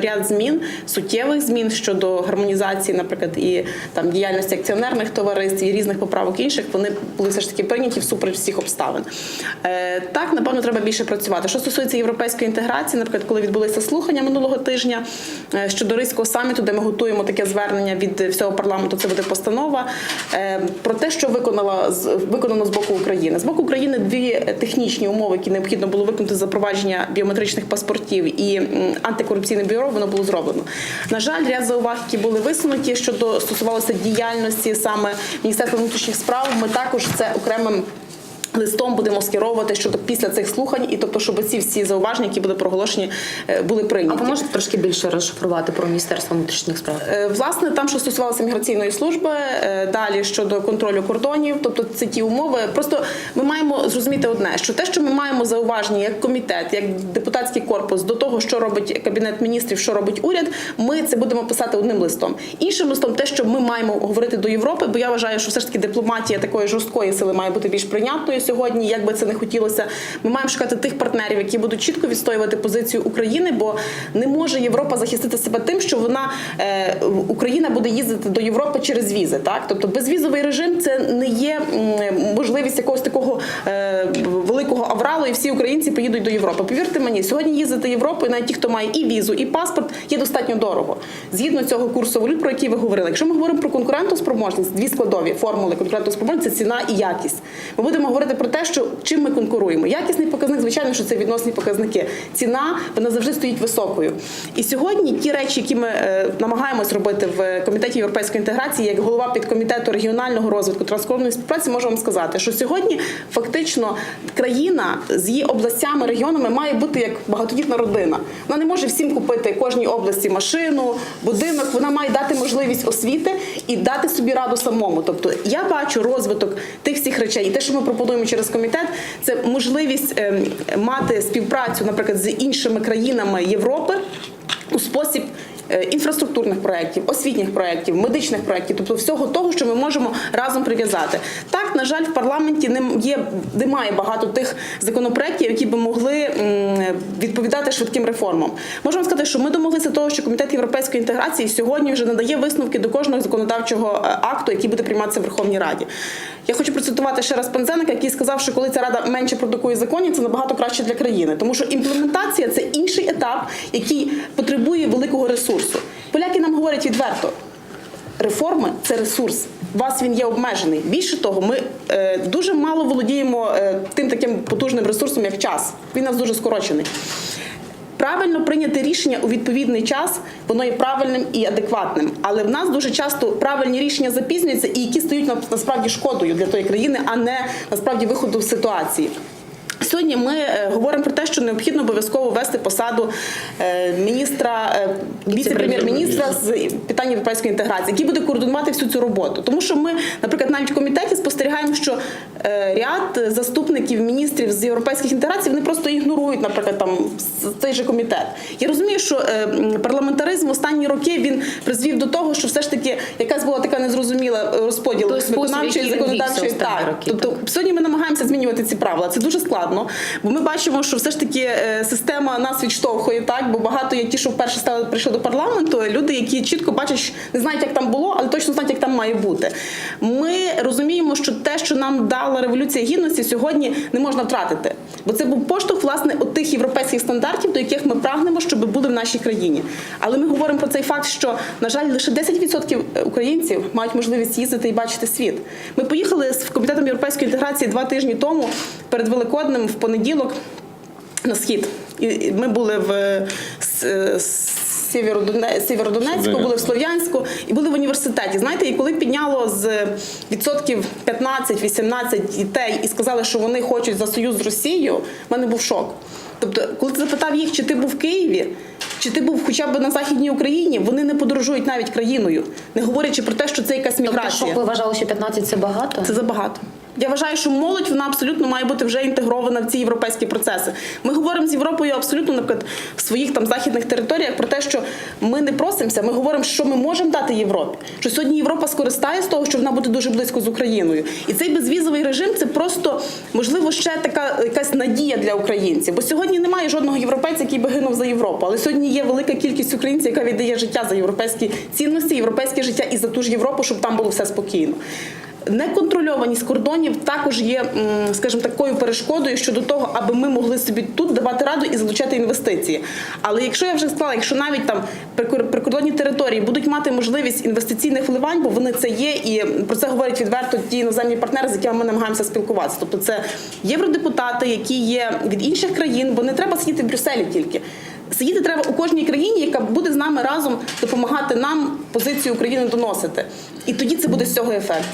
Ряд змін, суттєвих змін щодо гармонізації, наприклад, і там діяльності акціонерних товариств і різних поправок інших, вони були все ж таки прийняті всупереч всіх обставин. Е, так, напевно, треба більше працювати. Що стосується європейської інтеграції, наприклад, коли відбулися слухання минулого тижня е, щодо Ризького саміту, де ми готуємо таке звернення від всього парламенту, це буде постанова е, про те, що виконала виконано з боку України. З боку України дві технічні умови, які необхідно було виконати запровадження біометричних паспортів і антикорупційне бюро, воно було зроблено. На жаль, ряд зауваг, які були висунуті щодо стосувалося діяльності саме Міністерства внутрішніх справ. Ми також це окремим. Листом будемо скеровувати щодо після цих слухань, і тобто, щоб ці всі зауваження, які були проголошені, е, були А прийняті. ви можете трошки більше розшифрувати про Міністерство внутрішніх справ? Е, Власне, там, що стосувалося міграційної служби, е, далі щодо контролю кордонів, тобто це ті умови. Просто ми маємо зрозуміти одне: що те, що ми маємо зауваження як комітет, як депутатський корпус до того, що робить кабінет міністрів, що робить уряд, ми це будемо писати одним листом. Іншим листом, те, що ми маємо говорити до Європи, бо я вважаю, що все ж таки дипломатія такої жорсткої сили має бути більш прийнятною сьогодні, як би це не хотілося. Ми маємо шукати тих партнерів, які будуть чітко відстоювати позицію України, бо не може Європа захистити себе тим, що вона е, Україна буде їздити до Європи через візи. Так, тобто безвізовий режим це не є можливість якогось такого е, великого авралу, і всі українці поїдуть до Європи. Повірте мені, сьогодні їздити Європою, навіть ті, хто має і візу, і паспорт, є достатньо дорого. Згідно цього курсу валют, про який ви говорили. Якщо ми говоримо про конкурентоспроможність, дві складові формули конкурентоспроможності це ціна і якість. Ми будемо говорити про те, що чим ми конкуруємо. Якісний показник, звичайно, що це відносні показники. Ціна вона завжди стоїть високою. І сьогодні ті речі, які ми е, намагаємось робити в комітеті європейської інтеграції, як голова підкомітету регіонального розвитку транскордонної співпраці, можу вам сказати, що сьогодні фактично країна з її областями, регіонами має бути як багатодітна родина. Вона не може всім купити кожній області машину, будинок. Вона має дати можливість освіти і дати собі раду самому. Тобто я бачу розвиток тих всіх речей, і те, що ми пропонуємо через комітет, це можливість ем, мати співпрацю, наприклад, з іншими країнами Європи у спосіб. Е, Інфраструктурних проєктів, освітніх проєктів, медичних проєктів, тобто всього того, що ми можемо разом прив'язати. Так, на жаль, в парламенті не є немає багато тих законопроєктів, які би могли відповідати швидким реформам. Можу сказати, що ми домоглися того, що комітет європейської інтеграції сьогодні вже надає висновки до кожного законодавчого е, акту, який буде прийматися в Верховній Раді. Я хочу процитувати ще раз Пензеника, який сказав, що коли ця рада менше продукує законів, це набагато краще для країни, тому що імплементація це інший етап, який потребує великого ресурсу. Поляки нам говорять відверто. Реформи це ресурс. Вас він є обмежений. Більше того, ми е, дуже мало володіємо е, тим таким потужним ресурсом, як час. Він у нас дуже скорочений. Правильно прийняти рішення у відповідний час, воно є правильним і адекватним. Але в нас дуже часто правильні рішення запізнюються і які стають на- насправді шкодою для тої країни, а не насправді виходу з ситуації. Сьогодні ми е, говоримо про те, що необхідно обов'язково ввести посаду е, міністра е, віце-прем'єр-міністра з питань європейської інтеграції, який буде координувати всю цю роботу. Тому що ми, наприклад, навіть в комітеті спостерігаємо, що ряд заступників міністрів з європейських інтеграцій вони просто ігнорують, наприклад, там цей же комітет. Я розумію, що парламентаризм в останні роки він призвів до того, що все ж таки якась виконавчої законодавчої так. Тобто. Сьогодні ми намагаємося змінювати ці правила. Це дуже складно, бо ми бачимо, що все ж таки е, система нас відштовхує так, бо багато є ті, що вперше стали прийшли до парламенту. Люди, які чітко бачать, не знають, як там було, але точно знають, як там має бути. Ми розуміємо, що те, що нам дала революція гідності, сьогодні не можна втратити, бо це був поштовх власне от тих європейських стандартів, до яких ми прагнемо, щоб були в нашій країні. Але ми говоримо про цей факт, що на жаль, лише 10% українців мають можливість їздити і бачити світ. Ми поїхали з комітетом європейської інтеграції два тижні тому перед Великоднем в понеділок на схід. І ми були в Сєвєродонецьку, були в Слов'янську і були в університеті. Знаєте, і коли підняло з відсотків 15-18 дітей і сказали, що вони хочуть за союз з Росією, в мене був шок. Тобто, коли ти запитав їх, чи ти був в Києві, чи ти був хоча б на західній Україні, вони не подорожують навіть країною, не говорячи про те, що це якась Тобто, міграція. щоб ви вважали, що 15 це багато? Це забагато. Я вважаю, що молодь вона абсолютно має бути вже інтегрована в ці європейські процеси. Ми говоримо з Європою абсолютно, наприклад, в своїх там західних територіях про те, що ми не просимося, ми говоримо, що ми можемо дати Європі. Що сьогодні Європа скористає з того, що вона буде дуже близько з Україною. І цей безвізовий режим це просто можливо ще така якась надія для українців. Бо сьогодні немає жодного європейця, який би гинув за Європу. Але сьогодні є велика кількість українців, яка віддає життя за європейські цінності, європейське життя і за ту ж Європу, щоб там було все спокійно. Неконтрольованість кордонів також є, скажімо, такою перешкодою щодо того, аби ми могли собі тут давати раду і залучати інвестиції. Але якщо я вже сказала, якщо навіть там прикор- прикордонні території будуть мати можливість інвестиційних вливань, бо вони це є, і про це говорять відверто ті іноземні партнери, з якими ми намагаємося спілкуватися. Тобто це євродепутати, які є від інших країн, бо не треба сидіти в Брюсселі тільки. Сидіти треба у кожній країні, яка буде з нами разом допомагати нам позицію України доносити. І тоді це буде з цього ефект.